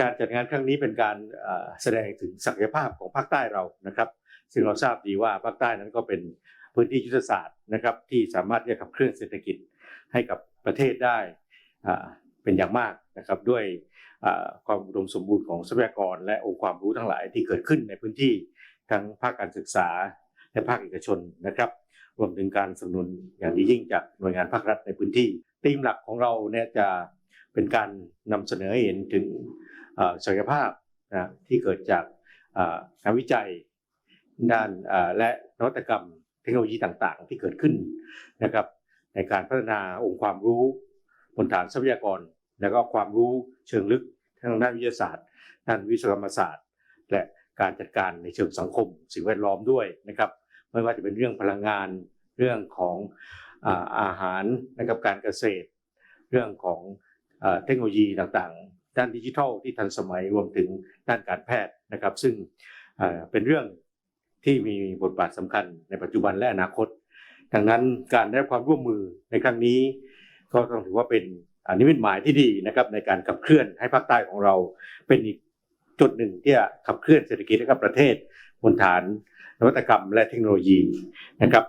การจัดงานครั้งนี้เป็นการแสดงถึงศักยภาพของภาคใต้เรานะครับ ซึ่งเราทราบดีว่าภาคใต้นั้นก็เป็นพื้นที่ยุทธศาสตร์นะครับ ที่สามารถที่จะขับเคลื่อนเศรษฐกิจให้กับประเทศได้เป็นอย่างมากนะครับด้วยความอุดมสมบูรณ์ของทรัพยากร และองค์ความรู้ทั้งหลายที่เกิดขึ้นในพื้นที่ทั้งภาคการศึกษาและภาคเอกชนนะครับรวมถึงการสนับสนุนอย่างยิ่งจากหน่วยงานภาครัฐในพื้นที่ธีมหลักของเราเนี่ยจะ เป็นการนำเสนอให้เห็นถึงศักยภาพนะที่เกิดจากเอ่องานวิจัยด้านและนวัตกรรมเทคโนโลยีต่างๆ ที่เกิดขึ้นนะครับ ในการพัฒนาองค์ความรู้บนฐานทรัพยากร แล้วก็ความรู้เชิงลึกทางด้านวิทยาศาสตร์ ด้านวิศวกรรมศาสตร์ และการจัดการในเชิงสังคม สิ่งแวดล้อมด้วยนะครับ ไม่ว่าจะเป็นเรื่องพลังงานเรื่องของอาอาหารนะครับการเกษตร เรื่องของ เทคโนโลยีต่างๆ ด้านดิจิทัลที่ทันสมัยรวมถึงด้านการแพทย์นะครับ ซึ่งเป็นเรื่องที่มีบทบาทสำคัญในปัจจุบันและอนาคต ดังนั้นการได้รับความร่วมมือในครั้งนี้ก็ต้องถือว่าเป็นอนิมิตหมายที่ดีนะครับในการขับเคลื่อนให้ภาคใต้ของเราเป็นอีกจุดหนึ่งที่จะขับเคลื่อนเศรษฐกิจให้กับประเทศบนฐานนวัตกรรมและเทคโนโลยีนะครับ